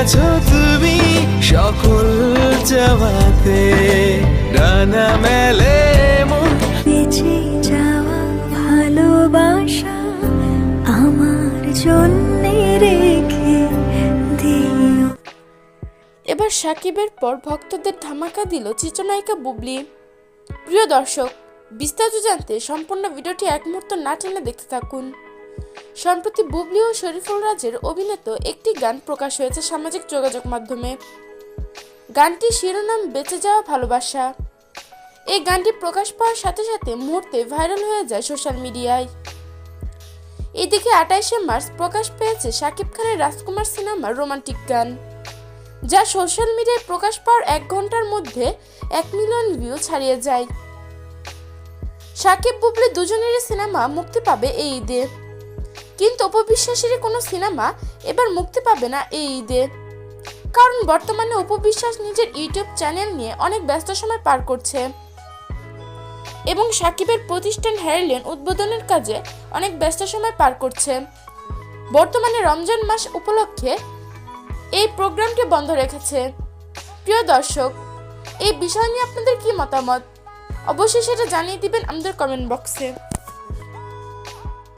গেছো তুমি সকল চাওয়াতে ডানা মেলে মন। বেঁচে যাওয়া ভালোবাসা আমার জন্য রেখে দিও। এবার সাকিবের পর ভক্তদের ধামাকা দিল চিত্রনায়িকা বুবলি। প্রিয় দর্শক বিস্তারিত জানতে সম্পূর্ণ ভিডিওটি এক মুহূর্ত না টেনে দেখতে থাকুন। সম্প্রতি বুবলি ও শরীফুল রাজের অভিনীত একটি গান প্রকাশ হয়েছে সামাজিক যোগাযোগ মাধ্যমে। গানটির শিরোনাম বেঁচে যাওয়া ভালোবাসা। এই গানটি প্রকাশ পাওয়ার সাথে সাথে মুহূর্তে ভাইরাল হয়ে যায় সোশ্যাল মিডিয়ায়। এদিকে আঠাইশে মার্চ প্রকাশ পেয়েছে শাকিব খানের রাজকুমার সিনেমার রোমান্টিক গান, যা সোশ্যাল মিডিয়ায় প্রকাশ পাওয়ার এক ঘণ্টার মধ্যে এক মিলিয়ন ভিউ ছাড়িয়ে যায়। সাকিব বুবলি দুজনেরই সিনেমা মুক্তি পাবে এই ঈদে। কিন্তু উপবিশ্বাসেরই কোনো সিনেমা এবার মুক্তি পাবে না এই ঈদে। কারণ বর্তমানে উপবিশ্বাস নিজের ইউটিউব চ্যানেল নিয়ে অনেক ব্যস্ত সময় পার করছে। এবং সাকিবের প্রতিষ্ঠান হ্যারিলেন উদ্বোধনের কাজে অনেক ব্যস্ত সময় পার করছে। বর্তমানে রমজান মাস উপলক্ষে এই প্রোগ্রামটি বন্ধ রেখেছে। প্রিয় দর্শক, এই বিষয় নিয়ে আপনাদের কি মতামত? অবশ্যই সেটা জানিয়ে দিবেন আমাদের কমেন্ট বক্সে।